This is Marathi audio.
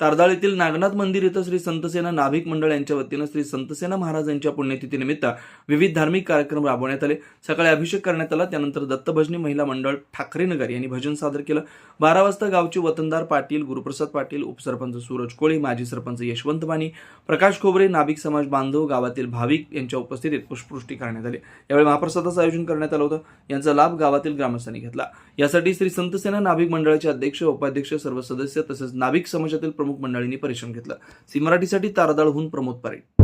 तारदाळ येथील नागनाथ मंदिर इथं श्री संतसेना नाभिक मंडळ यांच्या वतीनं श्री संतसेना महाराज यांच्या पुण्यतिथीनिमित्त विविध धार्मिक कार्यक्रम राबवण्यात आले. सकाळी अभिषेक करण्यात आला. त्यानंतर दत्तभजनी महिला मंडळ ठाकरेनगर यांनी भजन सादर केलं. बारा वाजता गावचे वतनदार पाटील गुरुप्रसाद पाटील उपसरपंच सूरज कोळी माजी सरपंच यशवंत मानी प्रकाश खोबरे नाभिक समाज बांधव गावातील भाविक यांच्या उपस्थितीत पुष्पृष्टी करण्यात आली. यावेळी महाप्रसादाचं आयोजन करण्यात आलं होतं. यांचा लाभ गावातील ग्रामस्थांनी घेतला. यासाठी श्री संतसेना नाभिक मंडळाचे अध्यक्ष उपाध्यक्ष सर्व सदस्य तसेच नाभिक समाजातील प्रमुख मंडळींनी परिश्रम घेतला. सी मराठीसाठी तारदाळहून प्रमोद पारे